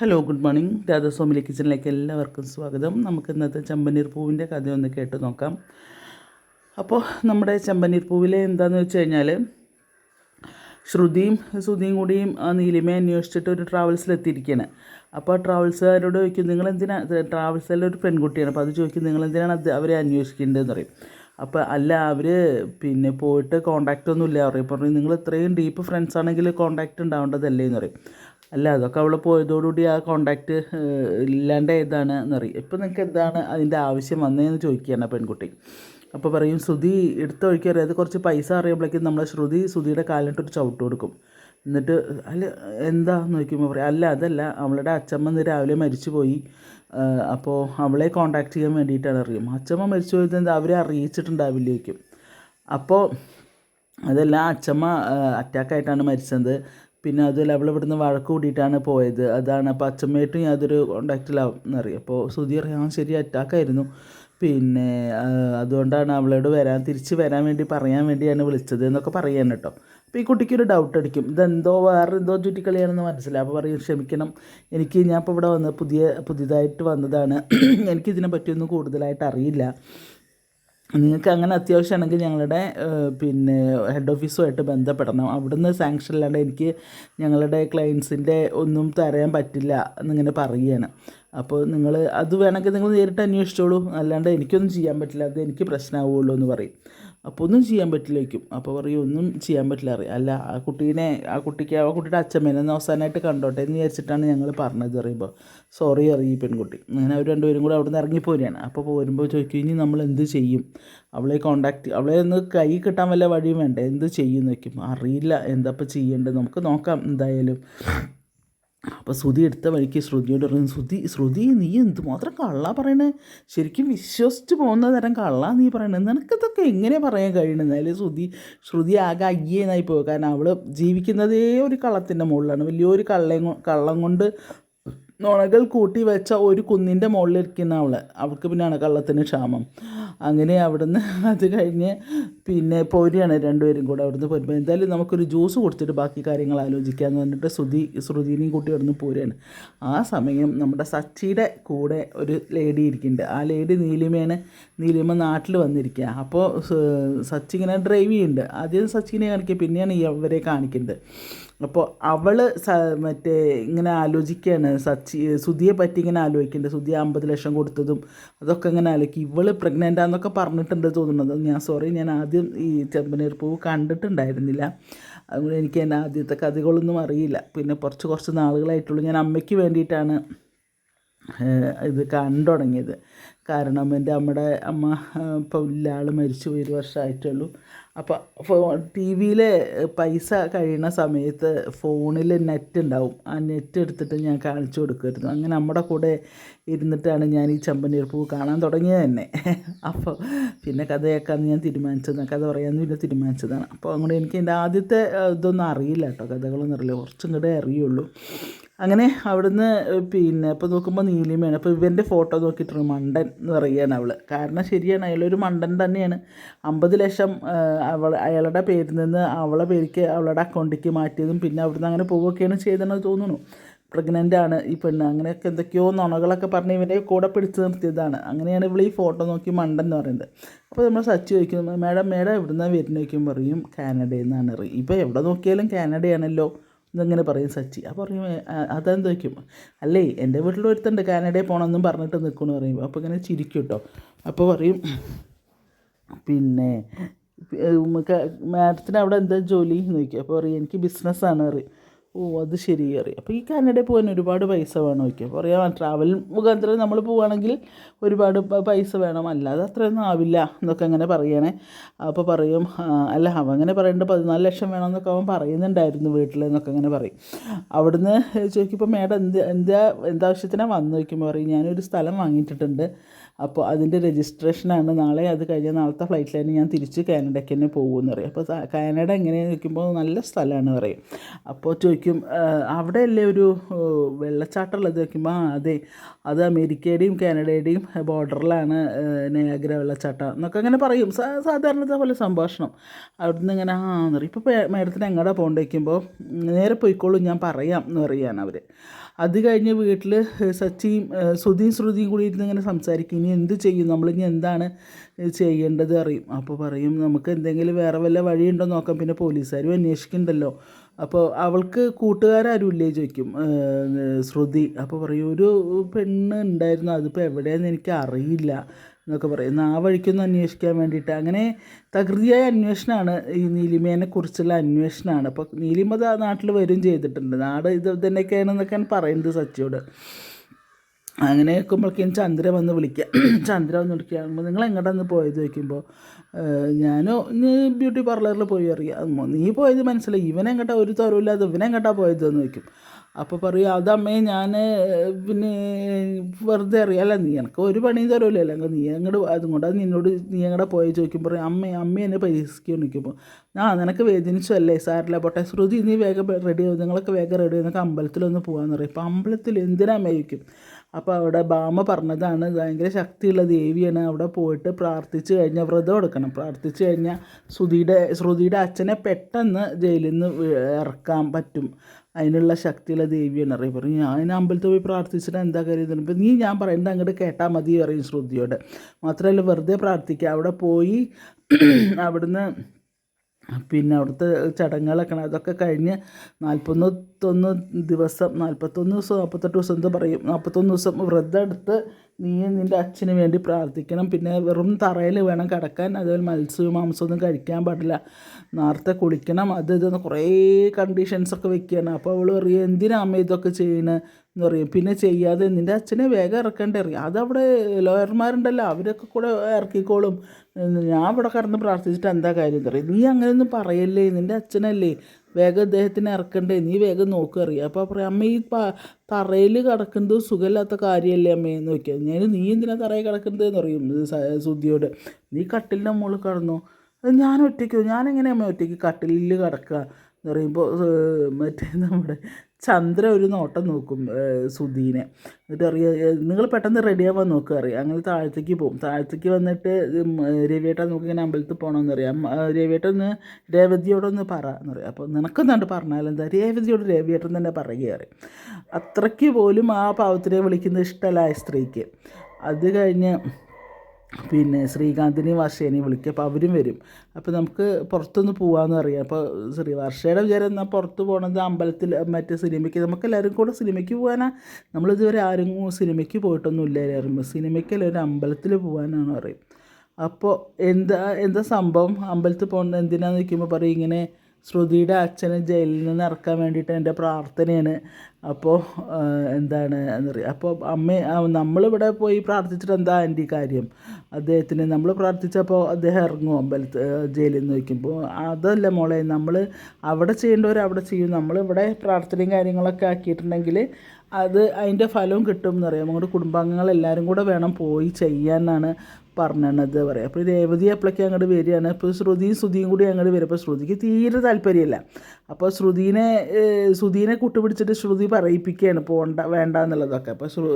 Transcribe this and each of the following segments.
Hello good morning രാധാസ്വാമിലെ കിച്ചണിലേക്ക് എല്ലാവർക്കും സ്വാഗതം. നമുക്ക് ഇന്നത്തെ ചമ്പനീർ പൂവിന്റെ കഥ ഒന്ന് കേട്ട് നോക്കാം. അപ്പോൾ നമ്മുടെ ചമ്പനീർ പൂവിലെ എന്താണെന്ന് വെച്ച് കഴിഞ്ഞാൽ ശ്രുതിയും ശ്രുതിയും കൂടിയും നീലിമയെ അന്വേഷിച്ചിട്ട് ഒരു ട്രാവൽസിലെത്തിയിരിക്കുകയാണ് അപ്പോൾ ആ ട്രാവൽസുകാരോട് ചോദിക്കും നിങ്ങൾ എന്തിനാ ട്രാവൽസിലെ ഒരു പെൺകുട്ടിയാണ്. അപ്പോൾ അത് ചോദിക്കും നിങ്ങൾ എന്തിനാണ് അത് അവരെ അന്വേഷിക്കേണ്ടതെന്ന്? പറയും. അപ്പോൾ അല്ല അവർ പിന്നെ പോയിട്ട് കോണ്ടാക്റ്റ് ഒന്നും ഇല്ല പറയും പറഞ്ഞു നിങ്ങൾ ഇത്രയും ഡീപ്പ് ഫ്രണ്ട്സ് ആണെങ്കിൽ കോണ്ടാക്റ്റ് ഉണ്ടാവേണ്ടതല്ലേ? എന്ന് പറയും. അല്ല അതൊക്കെ അവൾ പോയതോടുകൂടി ആ കോണ്ടാക്റ്റ് ഇല്ലാണ്ട് ഏതാണ് എന്നറിയും ഇപ്പം നിങ്ങൾക്ക് എന്താണ് അതിന്റെ ആവശ്യം വന്നതെന്ന് ചോദിക്കുകയാണ് പെൺകുട്ടി. അപ്പോൾ പറയും ശ്രുതി എടുത്ത വഴിക്ക് അറിയാതെ കുറച്ച് പൈസ അറിയുമ്പോഴേക്കും നമ്മളെ ശ്രുതി ശ്രുതിയുടെ കാലിട്ടൊരു ചവിട്ട് കൊടുക്കും. എന്നിട്ട് അല്ല എന്താ? നോക്കുമ്പോൾ പറയും അല്ല അതല്ല. അവളുടെ അച്ഛമ്മ ഇന്ന് രാവിലെ മരിച്ചു പോയി അപ്പോൾ അവളെ കോണ്ടാക്ട് ചെയ്യാൻ വേണ്ടിയിട്ടാണ്. അറിയും അച്ചമ്മ മരിച്ചു പോയത് എന്താ? അവരെ അറിയിച്ചിട്ടുണ്ടാവില്ലേക്കും അപ്പോൾ അതല്ല അച്ചമ്മ അറ്റാക്കായിട്ടാണ് മരിച്ചത്. പിന്നെ അതുമല്ല അവൾ ഇവിടുന്ന് വഴക്ക് കൂടിയിട്ടാണ് പോയത്. അതാണ് അപ്പോൾ അച്ഛമ്മയായിട്ടും യാതൊരു കോണ്ടാക്റ്റിലാവും എന്നറിയാം. അപ്പോൾ സുധി അറിയാം "ആ, ശരി അറ്റാക്കായിരുന്നു പിന്നെ അതുകൊണ്ടാണ് അവളോട് വരാൻ തിരിച്ച് വരാൻ വേണ്ടി പറയാൻ വേണ്ടിയാണ് വിളിച്ചത് എന്നൊക്കെ പറയാൻ കേട്ടോ. അപ്പോൾ ഈ കുട്ടിക്കൊരു ഡൗട്ട് അടിക്കും. ഇതെന്തോ വേറെ എന്തോ ചുറ്റിക്കളിയാണെന്ന് മനസ്സിലായി. അപ്പോൾ പറയും ക്ഷമിക്കണം. എനിക്ക് ഞാൻ ഇപ്പോൾ ഇവിടെ വന്ന് പുതിയ പുതിയതായിട്ട് വന്നതാണ്. എനിക്കിതിനെ പറ്റിയൊന്നും കൂടുതലായിട്ട് അറിയില്ല. നിങ്ങൾക്ക് അങ്ങനെ അത്യാവശ്യമാണെങ്കിൽ ഞങ്ങളുടെ പിന്നെ ഹെഡ് ഓഫീസുമായിട്ട് ബന്ധപ്പെടണം. അവിടുന്ന് സാങ്ഷൻ ഇല്ലാണ്ട് എനിക്ക് ഞങ്ങളുടെ ക്ലയൻസിന്റെ ഒന്നും തരാൻ പറ്റില്ല എന്നിങ്ങനെ പറയുകയാണ്. അപ്പോൾ നിങ്ങൾ അത് വേണമെങ്കിൽ നിങ്ങൾ നേരിട്ട് അന്വേഷിച്ചോളൂ. അല്ലാണ്ട് എനിക്കൊന്നും ചെയ്യാൻ പറ്റില്ല. അത് എനിക്ക് പ്രശ്നമാവുള്ളൂ എന്ന് പറയും. അപ്പോൾ ഒന്നും ചെയ്യാൻ പറ്റില്ലേക്കും അപ്പോൾ പറയും ഒന്നും ചെയ്യാൻ പറ്റില്ല അറിയാം അല്ല ആ കുട്ടീനെ ആ കുട്ടിക്ക് ആ കുട്ടിയുടെ അച്ഛമ്മേനെ ഒന്ന് അവസാനമായിട്ട് കണ്ടോട്ടെ എന്ന് വിചാരിച്ചിട്ടാണ് ഞങ്ങൾ പറഞ്ഞത് അറിയുമ്പോൾ സോറി അറിയും ഈ പെൺകുട്ടി. അങ്ങനെ അവർ രണ്ടുപേരും കൂടെ അവിടെ നിന്ന് ഇറങ്ങിപ്പോരുകയാണ് അപ്പോൾ പോരുമ്പോൾ ചോദിക്കും ഇനി നമ്മൾ എന്ത് ചെയ്യും? അവളെ കോണ്ടാക്ട് അവളെ ഒന്ന് കൈ കിട്ടാൻ വല്ല വഴിയും വേണ്ടേ? എന്ത് ചെയ്യും? എന്ന് വയ്ക്കും അറിയില്ല. എന്താ ഇപ്പോൾ ചെയ്യേണ്ടത്? നമുക്ക് നോക്കാം എന്തായാലും. അപ്പോൾ ശ്രുതി എടുത്ത വഴിക്ക് ശ്രുതിയോട് പറഞ്ഞു ശ്രുതി ശ്രുതി നീ എന്തുമാത്രം കള്ള പറയണേ? ശരിക്കും വിശ്വസിച്ച് പോകുന്ന തരം കള്ള നീ പറയണേ? നിനക്കിതൊക്കെ എങ്ങനെ പറയാൻ കഴിയണമെന്ന് അതിൽ ശ്രുതി ശ്രുതി ആകെ അയ്യേന്നായി പോകും കാരണം അവൾ ജീവിക്കുന്നതേ ഒരു കള്ളത്തിന്റെ മുകളിലാണ്. വലിയൊരു കള്ളയും കള്ളം കൊണ്ട് നുണകൾ കൂട്ടി വെച്ച ഒരു കുന്നിന്റെ മുകളിലിരിക്കുന്ന അവൾ അവൾക്ക് പിന്നെയാണ് കള്ളത്തിന് ക്ഷാമം. അങ്ങനെ അവിടുന്ന് അത് കഴിഞ്ഞ് പിന്നെ പോരുകയാണ് രണ്ടുപേരും കൂടെ അവിടുന്ന് പോരുമ്പോൾ എന്തായാലും നമുക്കൊരു ജ്യൂസ് കൊടുത്തിട്ട് ബാക്കി കാര്യങ്ങൾ ആലോചിക്കാമെന്ന് പറഞ്ഞിട്ട് ശ്രുതി ശ്രുതിനെയും കൂട്ടി അവിടുന്ന് പോരുകയാണ് ആ സമയം നമ്മുടെ സച്ചിയുടെ കൂടെ ഒരു ലേഡി ഇരിക്കുന്നുണ്ട്. ആ ലേഡി നീലിമയാണ് നീലിമ നാട്ടിൽ വന്നിരിക്കുക അപ്പോൾ സച്ചി ഇങ്ങനെ ഡ്രൈവ് ചെയ്യുന്നുണ്ട്. ആദ്യം സച്ചിനെ കാണിക്കുക പിന്നെയാണ് ഈ അവരെ കാണിക്കുന്നത്. അപ്പോൾ അവൾ മറ്റേ ഇങ്ങനെ ആലോചിക്കുകയാണ് സച്ചി സുധിയെ പറ്റി ഇങ്ങനെ ആലോചിക്കേണ്ടത് സുധി അമ്പത് ലക്ഷം കൊടുത്തതും അതൊക്കെ ഇങ്ങനെ ആലോചിക്കും. ഇവൾ പ്രഗ്നന്റ് ആണെന്നൊക്കെ പറഞ്ഞിട്ടുണ്ട് തോന്നുന്നത്. ഞാൻ സോറി ഞാൻ ആദ്യം ഈ ചെമ്പനീർ പൂവ് കണ്ടിട്ടുണ്ടായിരുന്നില്ല. അതുകൊണ്ട് എനിക്ക് എന്റെ ആദ്യത്തെ കഥകളൊന്നും അറിയില്ല. പിന്നെ കുറച്ച് കുറച്ച് നാളുകളായിട്ടുള്ളൂ. ഞാൻ അമ്മയ്ക്ക് വേണ്ടിയിട്ടാണ് ഇത് കണ്ടു തുടങ്ങിയത്. കാരണം എന്റെ അമ്മയുടെ അമ്മ ഇപ്പോൾ ഇല്ല മരിച്ചു ഒരു വർഷമായിട്ടുള്ളൂ അപ്പോൾ ഫോ ടി വിയിൽ പൈസ കഴിയുന്ന സമയത്ത് ഫോണിൽ നെറ്റ് ഉണ്ടാവും ആ നെറ്റ് എടുത്തിട്ട് ഞാൻ കാണിച്ചു കൊടുക്കുമായിരുന്നു. അങ്ങനെ നമ്മുടെ കൂടെ ഇരുന്നിട്ടാണ് ഞാൻ ഈ ചെമ്പനീർ പൂ കാണാൻ തുടങ്ങിയത് തന്നെ. അപ്പോൾ പിന്നെ കഥ കേൾക്കാമെന്ന് ഞാൻ തീരുമാനിച്ചത് കഥ പറയാമെന്ന് പിന്നെ തീരുമാനിച്ചതാണ്. അപ്പോൾ അങ്ങോട്ട് എനിക്ക് എന്റെ ആദ്യത്തെ ഇതൊന്നും അറിയില്ല കേട്ടോ. കഥകളൊന്നും അറിയില്ല. കുറച്ചും കൂടെ അറിയുള്ളൂ. അങ്ങനെ അവിടുന്ന് പിന്നെ ഇപ്പോൾ നോക്കുമ്പോൾ നീലിമയാണ്. അപ്പോൾ ഇവന്റെ ഫോട്ടോ നോക്കിയിട്ടുണ്ട് മണ്ടൻ എന്ന് പറയുകയാണ് അവൾ കാരണം ശരിയാണ് അയാളൊരു മണ്ടൻ തന്നെയാണ്. അമ്പത് ലക്ഷം അവൾ അയാളുടെ പേരിൽ നിന്ന് അവളെ പേരിക്ക് അവളുടെ അക്കൗണ്ടിലേക്ക് മാറ്റിയതും പിന്നെ അവിടുന്ന് അങ്ങനെ പോവുകയൊക്കെയാണ് ചെയ്തതെന്ന് തോന്നുന്നു. പ്രഗ്നന്റ് ആണ് ഈ പെണ്ണ്. അങ്ങനെയൊക്കെ എന്തൊക്കെയോ നുണകളൊക്കെ പറഞ്ഞ് ഇവനെ കൂടെ പിടിച്ചു നിർത്തിയതാണ്. അങ്ങനെയാണ് ഇവൾ ഈ ഫോട്ടോ നോക്കി മണ്ടൻ എന്ന് പറയുന്നത്. അപ്പോൾ നമ്മൾ സച്ച് ചോദിക്കും മാഡം മാഡം എവിടുന്നാണ് വരുന്നത് ചോദിക്കും പറയും കാനഡയിൽ നിന്നാണ്. ഇപ്പോൾ എവിടെ നോക്കിയാലും കാനഡയാണല്ലോ. എന്നിങ്ങനെ പറയും സച്ചി. അപ്പോൾ പറയും "ആ, അതെന്ത് വയ്ക്കും അല്ലേ എന്റെ വീട്ടിൽ ഒരുത്തുണ്ട് കാനഡയിൽ പോകണമെന്നും പറഞ്ഞിട്ട് നിൽക്കുമെന്ന് പറയും. അപ്പോൾ ഇങ്ങനെ ചിരിക്കും കേട്ടോ അപ്പോൾ പറയും പിന്നെ മാഡത്തിന് അവിടെ എന്താ ജോലി? എന്ന് ചോദിക്കും. അപ്പോൾ പറയും എനിക്ക് ബിസിനസ്സാണ് പറയും. ഓ അത് ശരി അറിയാം അപ്പോൾ ഈ കാനഡയിൽ പോകാൻ ഒരുപാട് പൈസ വേണം ഒക്കെ പറയാം ട്രാവൽ മുഖാന്തരം നമ്മൾ പോവുകയാണെങ്കിൽ ഒരുപാട് പൈസ വേണം. അല്ലാതെ അത്രയൊന്നും ആവില്ല എന്നൊക്കെ അങ്ങനെ പറയണേ. അപ്പോൾ പറയും അല്ല അവൻ അങ്ങനെ പറയുന്നുണ്ട് പതിനാല് ലക്ഷം വേണം എന്നൊക്കെ അവൻ പറയുന്നുണ്ടായിരുന്നു വീട്ടിൽ എന്നൊക്കെ അങ്ങനെ പറയും. അവിടുന്ന് ചോദിക്കുമ്പോൾ മേഡം എന്ത് എന്താ എന്താവശ്യത്തിനാണ് വന്നു? ചോദിക്കുമ്പോൾ പറയും ഞാനൊരു സ്ഥലം വാങ്ങിയിട്ടിട്ടുണ്ട്. അപ്പോൾ അതിന്റെ രജിസ്ട്രേഷനാണ് നാളെ അത് കഴിഞ്ഞ നാളത്തെ ഫ്ലൈറ്റിലാണ് ഞാൻ തിരിച്ച് കാനഡയ്ക്ക് തന്നെ പോകുമെന്ന് പറയും. അപ്പോൾ കാനഡ എങ്ങനെയാണെന്ന് ചോദിക്കുമ്പോൾ നല്ല സ്ഥലമാണ് പറയും. അപ്പോൾ ചോദിക്കും അവിടെ അവിടെയല്ലേ ഒരു വെള്ളച്ചാട്ടമുള്ളത്? ചോദിക്കുമ്പോൾ ആ അതെ. അത് അമേരിക്കയുടെയും കാനഡയുടെയും ബോർഡറിലാണ് നയാഗ്ര വെള്ളച്ചാട്ടം എന്നൊക്കെ അങ്ങനെ പറയും. സാധാരണ പോലെ സംഭാഷണം. അവിടുന്ന് ഇങ്ങനെ ആ എന്ന് പറയും. ഇപ്പോൾ മാഡത്തിന് എങ്ങോട്ടാ പോകേണ്ടിരിക്കുമ്പോൾ നേരെ പോയിക്കോളൂ ഞാൻ പറയാം എന്ന് പറയുകയാണ് അവർ അത് കഴിഞ്ഞ് വീട്ടിൽ സച്ചിയും സുധീം ശ്രുതിയും കൂടി ഇരുന്ന് ഇങ്ങനെ സംസാരിക്കും. ഇനി എന്ത് ചെയ്യും? നമ്മളിനി എന്താണ് ചെയ്യേണ്ടത് അറിയും. അപ്പോൾ പറയും നമുക്ക് എന്തെങ്കിലും വേറെ വല്ല വഴിയുണ്ടോ നോക്കാം. പിന്നെ പോലീസുകാരും അന്വേഷിക്കുന്നുണ്ടല്ലോ അപ്പോൾ അവൾക്ക് കൂട്ടുകാരും ഇല്ലേ ചോദിക്കും ശ്രുതി. അപ്പോൾ പറയും ഒരു പെണ്ണ് ഉണ്ടായിരുന്നു. അതിപ്പോൾ എവിടെയെന്ന് എനിക്ക് അറിയില്ല. എന്നൊക്കെ പറയുന്നു ആ വഴിക്കൊന്ന് അന്വേഷിക്കാൻ വേണ്ടിയിട്ട്. അങ്ങനെ തകൃതിയായ അന്വേഷണമാണ് ഈ നീലിമേനെ കുറിച്ചുള്ള അന്വേഷണമാണ്. അപ്പോൾ നീലിമ നാട്ടിൽ വരും ചെയ്തിട്ടുണ്ട്. നാട് ഇത് തന്നെയൊക്കെയാണെന്നൊക്കെയാണ് പറയുന്നത് സച്ചിയോട്. അങ്ങനെ നിൽക്കുമ്പോഴേക്കും ചന്ദ്ര വന്ന് വിളിക്കുക ചന്ദ്ര വന്ന് വിളിക്കുകയാണെങ്കിൽ നിങ്ങൾ എങ്ങോട്ടാണ് പോയത്? ചോദിക്കുമ്പോൾ ഞാനോ ഇന്ന് ബ്യൂട്ടി പാർലറിൽ പോയി അറിയാം. നീ പോയത് മനസ്സിലായി. ഇവനെങ്ങോട്ടാ ഒരു തരവില്ലാതെ ഇവനെങ്ങോട്ടാ പോയതെന്ന് ചോദിക്കും. അപ്പോൾ പറയും അതമ്മേ ഞാൻ പിന്നെ വെറുതെ അറിയാമല്ല നീ എനിക്ക് ഒരു പണിയും തരുമല്ലോ അങ്ങ് നീ അങ്ങോട്ട് അതുകൊണ്ട് നിന്നോട് നീ അങ്ങോട്ട് പോയി? ചോദിക്കുമ്പോൾ അമ്മ അമ്മ എന്നെ പരിഹസിക്കാൻ നിൽക്കുമ്പോൾ ആ നിനക്ക് വേദനിച്ചു അല്ലേ? സാറില്ല പോട്ടെ. ശ്രുതി നീ വേഗം റെഡി ആവും നിങ്ങളൊക്കെ വേഗം റെഡി ആവും അമ്പലത്തിലൊന്ന് പോകാമെന്ന് പറയും. അപ്പോൾ അമ്പലത്തിൽ എന്തിനാ മേയ്ക്കും അപ്പോൾ അവിടെ ബാമ പറഞ്ഞതാണ് ഭയങ്കര ശക്തിയുള്ള ദേവിയാണ്. അവിടെ പോയിട്ട് പ്രാർത്ഥിച്ചു കഴിഞ്ഞാൽ വ്രതം എടുക്കണം. പ്രാർത്ഥിച്ചു കഴിഞ്ഞാൽ ശ്രുതിയുടെ ശ്രുതിയുടെ അച്ഛനെ പെട്ടെന്ന് ജയിലിൽ നിന്ന് ഇറക്കാൻ പറ്റും. അതിനുള്ള ശക്തിയുള്ള ദേവിയാണ്. അറിയാം. പറയും ഞാൻ അമ്പലത്തിൽ പോയി പ്രാർത്ഥിച്ചിട്ട് എന്താ കാര്യം ഇപ്പം നീ ഞാൻ പറയുന്നത് അങ്ങോട്ട് കേട്ടാൽ മതി പറയും ശ്രുതിയോട്. മാത്രമല്ല വെറുതെ പ്രാർത്ഥിക്കുക അവിടെ പോയി അവിടുന്ന് പിന്നെ അവിടുത്തെ ചടങ്ങുകളൊക്കെ അതൊക്കെ കഴിഞ്ഞ് നാൽപ്പത്തൊന്ന് ദിവസം നാൽപ്പത്തൊന്ന് ദിവസം നാൽപ്പത്തെട്ട് ദിവസം എന്താ പറയും. നാൽപ്പത്തൊന്ന് ദിവസം വ്രതം എടുത്ത് നീ നിന്റെ അച്ഛന് വേണ്ടി പ്രാർത്ഥിക്കണം. പിന്നെ വെറും തറയിൽ വേണം കിടക്കാൻ. അതുപോലെ മത്സ്യവും മാംസമൊന്നും കഴിക്കാൻ പാടില്ല. നേരത്തെ കുളിക്കണം. അത് ഇതെന്ന് കുറേ കണ്ടീഷൻസൊക്കെ വെക്കുകയാണ് അപ്പോൾ അവൾ പറയും എന്തിനാ അമ്മ ഇതൊക്കെ ചെയ്യണത് എന്ന് പറയും. പിന്നെ ചെയ്യാതെ നിന്റെ അച്ഛനെ വേഗം ഇറക്കേണ്ടി അറിയാം അതവിടെ ലോയർമാരുണ്ടല്ലോ അവരൊക്കെ കൂടെ ഇറക്കിക്കോളും. ഞാൻ ഇവിടെ കിടന്ന് പ്രാർത്ഥിച്ചിട്ട് എന്താ കാര്യം എന്ന് നീ അങ്ങനെയൊന്നും പറയല്ലേ നിന്റെ അച്ഛനല്ലേ വേഗം ഇദ്ദേഹത്തിനെ ഇറക്കണ്ടേ നീ വേഗം നോക്കുക അറിയാം അപ്പോൾ പറയാം അമ്മ ഈ തറയിൽ കിടക്കുന്നത് സുഖമില്ലാത്ത കാര്യമല്ലേ അമ്മയെന്ന് നോക്കിയാൽ ഞാൻ നീ എന്തിനാ തറയിൽ കിടക്കുന്നത് എന്ന് പറയും സുദ്ധിയോട് നീ കട്ടിലിന്റെ മുകളിൽ കിടന്നു. അത് ഞാൻ ഒറ്റയ്ക്കോ ഞാനെങ്ങനെ അമ്മ ഒറ്റയ്ക്ക് കട്ടിലിൽ കിടക്കുക എന്ന് പറയുമ്പോൾ മറ്റേ നമ്മുടെ ചന്ദ്ര ഒരു നോട്ടം നോക്കും സുധീനെ. എന്നിട്ട് അറിയാം നിങ്ങൾ പെട്ടെന്ന് റെഡിയാവാൻ നോക്കുക അറിയാം. അങ്ങനെ താഴത്തേക്ക് പോകും താഴത്തേക്ക് വന്നിട്ട് രവിയേട്ട രവിയേട്ടൻ നോക്കി ഇങ്ങനെ അമ്പലത്തിൽ പോകണമെന്ന് അറിയാം. രവിയേട്ടൻ ഒന്ന് രേവതിയോടൊന്ന് പറ എന്ന് പറയാം. അപ്പോൾ നിനക്കൊന്നാണ്ട് പറഞ്ഞാലെന്താ രേവതിയോട് രവിയേട്ടൻ തന്നെ പറയുക അറിയാം. അത്രയ്ക്ക് പോലും ആ പാവത്തിനെ വിളിക്കുന്നത് ഇഷ്ടമല്ല ആ സ്ത്രീക്ക്. അത് കഴിഞ്ഞ് പിന്നെ ശ്രീകാന്തിനെയും വർഷേനെയും വിളിക്കുക അപ്പോൾ അവരും വരും. അപ്പോൾ നമുക്ക് പുറത്തൊന്ന് പോകാമെന്ന് അറിയാം അപ്പോൾ ശ്രീ വർഷയുടെ വിചാരം എന്നാൽ പുറത്ത് പോകണത് അമ്പലത്തിൽ മറ്റേ സിനിമയ്ക്ക്. നമുക്ക് എല്ലാവരും കൂടെ സിനിമയ്ക്ക് പോകാനാ നമ്മളിതുവരെ ആരും സിനിമയ്ക്ക് പോയിട്ടൊന്നും ഇല്ല എല്ലാവരും സിനിമയ്ക്കല്ല ഒരു അമ്പലത്തിൽ പോകാനാണ് പറയും അപ്പോൾ എന്താ എന്താ സംഭവം? അമ്പലത്തിൽ പോകുന്നത് എന്തിനാന്ന് നിൽക്കുമ്പോൾ പറയും ഇങ്ങനെ ശ്രുതിയുടെ അച്ഛനെ ജയിലിൽ നിന്ന് ഇറക്കാൻ വേണ്ടിയിട്ട് എന്റെ പ്രാർത്ഥനയാണ്. അപ്പോൾ എന്താണ് എന്ന് പറയുക അപ്പോൾ അമ്മ നമ്മളിവിടെ പോയി പ്രാർത്ഥിച്ചിട്ട് എന്താ ആന്റി കാര്യം? അദ്ദേഹത്തിന് നമ്മൾ പ്രാർത്ഥിച്ചപ്പോൾ അദ്ദേഹം ഇറങ്ങും അമ്പലത്തിൽ ജയിലിൽ നിന്ന് വയ്ക്കുമ്പോൾ അതല്ല മോളെ നമ്മൾ അവിടെ ചെയ്യേണ്ടവർ അവിടെ ചെയ്യും. നമ്മളിവിടെ പ്രാർത്ഥനയും കാര്യങ്ങളൊക്കെ ആക്കിയിട്ടുണ്ടെങ്കിൽ അത് അതിന്റെ ഫലവും കിട്ടും എന്നറിയാം നമ്മുടെ കുടുംബാംഗങ്ങൾ എല്ലാവരും കൂടെ വേണം പോയി ചെയ്യാനാണ് പറഞ്ഞത് പറയാം. അപ്പോൾ രേവതി അപ്പളൊക്കെ അങ്ങോട്ട് വരികയാണ്. ഇപ്പോൾ ശ്രുതിയും ശ്രുതിയും കൂടി അങ്ങോട്ട് വരും. അപ്പോൾ ശ്രുതിക്ക് തീരെ താല്പര്യമില്ല. അപ്പോൾ ശ്രുതിനെ ശ്രുതിനെ കൂട്ടുപിടിച്ചിട്ട് ശ്രുതി പറയിപ്പിക്കുകയാണ്. പോണ്ട വേണ്ട എന്നുള്ളതൊക്കെ. അപ്പോൾ ശ്രു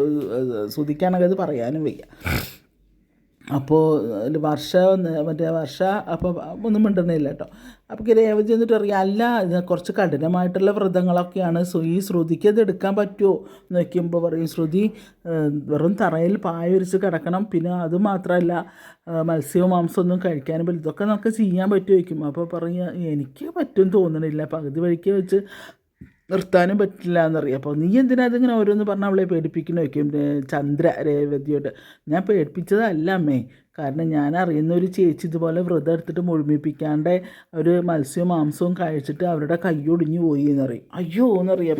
ശ്രുതിക്കാണെങ്കിൽ അത് പറയാനും വയ്യ. അപ്പോൾ അതിൽ വർഷ മറ്റേ വർഷ അപ്പോൾ ഒന്നും മിണ്ടണില്ല കേട്ടോ. അപ്പോൾ രേവതി എന്നിട്ട് അറിയാം അല്ല ഇത് കുറച്ച് കഠിനമായിട്ടുള്ള വ്രതങ്ങളൊക്കെയാണ്. ഈ ശ്രുതിക്ക് അത് എടുക്കാൻ പറ്റുമോ? എന്ന് വയ്ക്കുമ്പോൾ പറയും ശ്രുതി വെറും തറയിൽ പായ വിരിച്ച് കിടക്കണം. പിന്നെ അത് മാത്രമല്ല മത്സ്യവും മാംസമൊന്നും കഴിക്കാനും പറ്റില്ല ഇതൊക്കെ നമുക്ക് ചെയ്യാൻ പറ്റുമോ വയ്ക്കും അപ്പോൾ പറയും എനിക്ക് പറ്റും തോന്നണില്ല. പകുതി വഴിക്ക് വെച്ച് നിർത്താനും പറ്റില്ല എന്നറിയാം അപ്പോൾ നീ എന്തിനാ അതിങ്ങനെ ഓരോന്ന് പറഞ്ഞാൽ അവളെ പേടിപ്പിക്കണ? വയ്ക്കും ചന്ദ്ര രേവതിയോട്. ഞാൻ പേടിപ്പിച്ചതല്ല അമ്മേ. കാരണം ഞാൻ അറിയുന്ന ഒരു ചേച്ചി ഇതുപോലെ വ്രതം എടുത്തിട്ട് മുഴുമിപ്പിക്കാണ്ട് ഒരു മത്സ്യവും മാംസവും കഴിച്ചിട്ട് അവരുടെ കൈയൊടിഞ്ഞു പോയി എന്നറിയും. അയ്യോ എന്നറിയാം.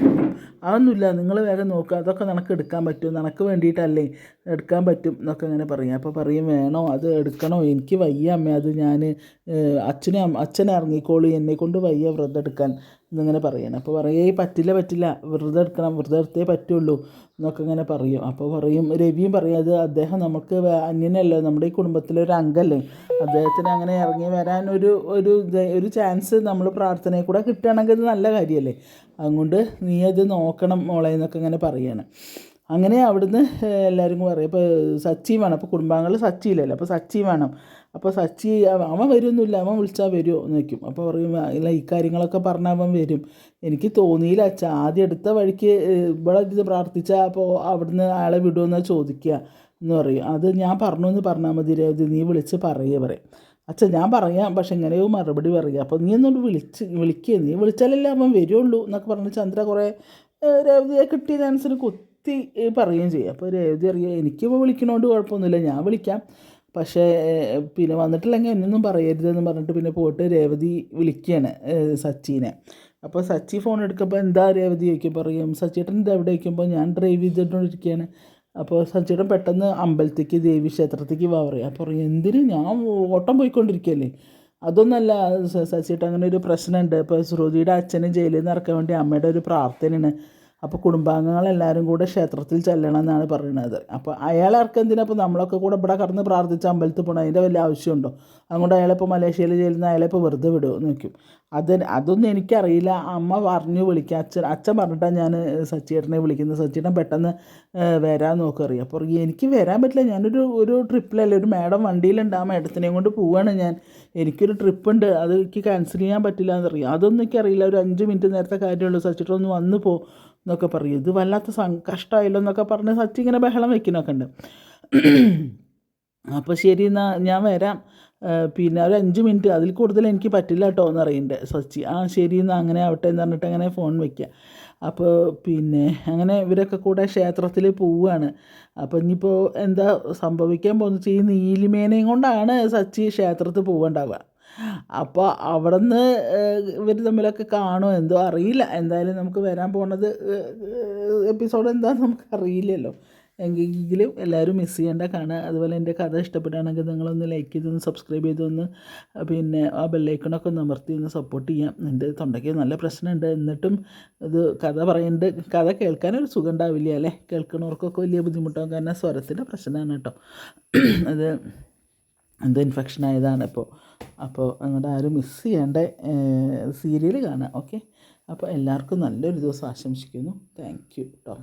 അതൊന്നുമില്ല. നിങ്ങൾ വേഗം നോക്കുക അതൊക്കെ നിനക്ക് എടുക്കാൻ പറ്റും. നിനക്ക് വേണ്ടിയിട്ടല്ലേ എടുക്കാൻ പറ്റും എന്നൊക്കെ ഇങ്ങനെ പറയും. അപ്പോൾ പറയും വേണോ? അത് എടുക്കണോ? എനിക്ക് വയ്യ അമ്മ. അത് ഞാൻ അച്ഛനെ അച്ഛനെ ഇറങ്ങിക്കോളൂ. എന്നെ കൊണ്ട് വയ്യ വ്രതം എടുക്കാൻ. എന്നിങ്ങനെ പറയണം. അപ്പോൾ പറയേ പറ്റില്ല പറ്റില്ല. വെറുതെ എടുക്കണം വെറുതെ എടുത്തേ പറ്റുള്ളൂ എന്നൊക്കെ ഇങ്ങനെ പറയും. അപ്പോൾ പറയും രവിയും പറയും അത് അദ്ദേഹം നമുക്ക് അന്യനല്ലേ നമ്മുടെ ഈ കുടുംബത്തിലെ ഒരു അംഗമല്ലേ അദ്ദേഹത്തിന് അങ്ങനെ ഇറങ്ങി വരാൻ ഒരു ഒരു ഒരു ചാൻസ് നമ്മൾ പ്രാർത്ഥനയിൽ കൂടെ കിട്ടുകയാണെങ്കിൽ അത് നല്ല കാര്യമല്ലേ? അതുകൊണ്ട് നീ അത് നോക്കണം മോളെ എന്നൊക്കെ ഇങ്ങനെ പറയാണ്. അങ്ങനെ അവിടുന്ന് എല്ലാവരും പറയും. ഇപ്പോൾ സച്ചി വേണം. അപ്പോൾ കുടുംബാംഗങ്ങൾ സച്ചിയില്ലല്ലോ അപ്പോൾ സച്ചി വേണം. അപ്പോൾ സച്ചി അവ- അവൻ വരുമൊന്നുമില്ല അവൻ വിളിച്ചാൽ വരുമോ എന്ന് വയ്ക്കും അപ്പോൾ പറയും ഇല്ല ഈ കാര്യങ്ങളൊക്കെ പറഞ്ഞാൽ അവൻ വരും. എനിക്ക് തോന്നിയില്ല അച്ഛ ആദ്യം എടുത്ത വഴിക്ക് ഇവിടെ ഇത് പ്രാർത്ഥിച്ചാൽ അപ്പോൾ അവിടുന്ന് അയാളെ വിടുമെന്ന് ചോദിക്കുക എന്ന് പറയും. അത് ഞാൻ പറഞ്ഞു എന്ന് പറഞ്ഞാൽ മതി രേവതി നീ വിളിച്ച് പറയുക പറയും. അച്ഛൻ ഞാൻ പറയാം പക്ഷെ എങ്ങനെയോ മറുപടി പറയുക അപ്പോൾ നീ എന്നോട് വിളിച്ച് വിളിക്കുക നീ വിളിച്ചാലല്ലേ അവൻ വരുള്ളൂ എന്നൊക്കെ പറഞ്ഞ് ചന്ദ്ര കുറേ രേവതിയെ കിട്ടിയ കുത്തി പറയുകയും ചെയ്യും. അപ്പോൾ രേവതി അറിയാം എനിക്കിപ്പോൾ വിളിക്കണോണ്ട് കുഴപ്പമൊന്നുമില്ല ഞാൻ വിളിക്കാം. പക്ഷേ പിന്നെ വന്നിട്ടില്ലെങ്കിൽ എന്നൊന്നും പറയരുതെന്ന് പറഞ്ഞിട്ട് പിന്നെ പോയിട്ട് രേവതി വിളിക്കുകയാണ് സച്ചിനെ. അപ്പോൾ സച്ചി ഫോൺ എടുക്കുമ്പോൾ എന്താ രേവതി ചോദിക്കും പറയും സച്ചിയേട്ടൻ ഇത് എവിടെ വയ്ക്കുമ്പോൾ ഞാൻ ഡ്രൈവ് ചെയ്തിട്ടിരിക്കുകയാണ് അപ്പോൾ സച്ചിയേട്ടൻ പെട്ടെന്ന് അമ്പലത്തേക്ക് ദേവി ക്ഷേത്രത്തേക്ക് വാ പറയും. അപ്പോൾ പറയും എന്തിന്? ഞാൻ ഓട്ടം പോയിക്കൊണ്ടിരിക്കുകയല്ലേ അതൊന്നല്ല സച്ചിയേട്ടൻ അങ്ങനെ ഒരു പ്രശ്നമുണ്ട് ഇപ്പോൾ ശ്രുതിയുടെ അച്ഛനെ ജയിലിൽ നിന്ന് ഇറക്കാൻ വേണ്ടി അമ്മയുടെ ഒരു പ്രാർത്ഥനയാണ്. അപ്പോൾ കുടുംബാംഗങ്ങളെല്ലാവരും കൂടെ ക്ഷേത്രത്തിൽ ചെല്ലണം എന്നാണ് പറയുന്നത്. അപ്പോൾ അയാളെ ഇറക്കെന്തിനാ അപ്പോൾ നമ്മളൊക്കെ കൂടെ ഇവിടെ കടന്ന് പ്രാർത്ഥിച്ച് അമ്പലത്തിൽ പോകണം അതിന്റെ വലിയ ആവശ്യമുണ്ടോ? അതുകൊണ്ട് അയാളെ ഇപ്പോൾ മലേഷ്യയിൽ ചെല്ലുന്ന അയാളിപ്പോൾ വെറുതെ വിടുമോ നോക്കും അത് അതൊന്നും എനിക്കറിയില്ല. അമ്മ പറഞ്ഞു വിളിക്കുക അച്ഛൻ അച്ഛൻ പറഞ്ഞിട്ടാണ് ഞാൻ സച്ചിയേട്ടനെ വിളിക്കുന്നത്. സച്ചിയേട്ടൻ പെട്ടെന്ന് വരാൻ നോക്കറിയാം അപ്പോൾ എനിക്ക് വരാൻ പറ്റില്ല. ഞാനൊരു ഒരു ട്രിപ്പിലല്ലേ ഒരു മാഡം വണ്ടിയിലുണ്ട്. ആ മാഡത്തിനെയും കൊണ്ട് പോവാണ് ഞാൻ. എനിക്കൊരു ട്രിപ്പ് ഉണ്ട് അത് എനിക്ക് ക്യാൻസൽ ചെയ്യാൻ പറ്റില്ല എന്നറിയാം അതൊന്നും എനിക്കറിയില്ല. ഒരു അഞ്ച് മിനിറ്റ് നേരത്തെ കാര്യമുള്ളൂ. സച്ചിട്ടൊന്ന് ഒന്ന് വന്നു പോ. എന്നൊക്കെ പറയും. ഇത് വല്ലാത്ത കഷ്ടമായല്ലോ എന്നൊക്കെ പറഞ്ഞ് സച്ചി ഇങ്ങനെ ബഹളം വെക്കുന്നൊക്കെ ഉണ്ട്. അപ്പോൾ ശരി എന്നാൽ ഞാൻ വരാം. പിന്നെ ഒരു അഞ്ച് മിനിറ്റ്. അതിൽ കൂടുതൽ എനിക്ക് പറ്റില്ല കേട്ടോ എന്ന് പറയുന്നുണ്ട് സച്ചി. ആ ശരി എന്നാൽ അങ്ങനെ ആവട്ടെ എന്ന് പറഞ്ഞിട്ട് അങ്ങനെ ഫോൺ വയ്ക്കുക അപ്പോൾ പിന്നെ അങ്ങനെ ഇവരൊക്കെ കൂടെ ക്ഷേത്രത്തിൽ പോവുകയാണ് അപ്പോൾ ഇനിയിപ്പോൾ എന്താ സംഭവിക്കാൻ പോകുന്നത്? ഈ നീലിമേനയും കൊണ്ടാണ് സച്ചി ക്ഷേത്രത്തിൽ പോവുണ്ടാവുക. അപ്പോൾ അവിടെ നിന്ന് ഇവർ തമ്മിലൊക്കെ കാണുമോ എന്തോ അറിയില്ല. എന്തായാലും നമുക്ക് വരാൻ പോണത് എപ്പിസോഡ് എന്താണെന്ന് നമുക്ക് അറിയില്ലല്ലോ. എങ്കിലും എല്ലാവരും മിസ് ചെയ്യേണ്ട കാണുക. അതുപോലെ എന്റെ കഥ ഇഷ്ടപ്പെടുകയാണെങ്കിൽ നിങ്ങളൊന്ന് ലൈക്ക് ചെയ്തൊന്ന് സബ്സ്ക്രൈബ് ചെയ്തൊന്ന് പിന്നെ ആ ബെല്ലൈക്കണൊക്കെ ഒന്ന് അമർത്തി ഒന്ന് സപ്പോർട്ട് ചെയ്യാം. എന്റെ തൊണ്ടയ്ക്ക് നല്ല പ്രശ്നമുണ്ട്. എന്നിട്ടും ഇത് കഥ പറയുന്നുണ്ട് കഥ കേൾക്കാനൊരു സുഖം ഉണ്ടാവില്ല അല്ലേ? കേൾക്കുന്നവർക്കൊക്കെ വലിയ ബുദ്ധിമുട്ടാകും കാരണം സ്വരത്തിന്റെ പ്രശ്നമാണ് കേട്ടോ. അത് എന്തോ ഇൻഫെക്ഷൻ ആയതാണ്. ഇപ്പോൾ അപ്പോൾ അങ്ങോട്ട് ആരും മിസ് ചെയ്യേണ്ട സീരിയൽ കാണാം ഓക്കെ അപ്പോൾ എല്ലാവർക്കും നല്ലൊരു ദിവസം ആശംസിക്കുന്നു. താങ്ക് യു കേട്ടോ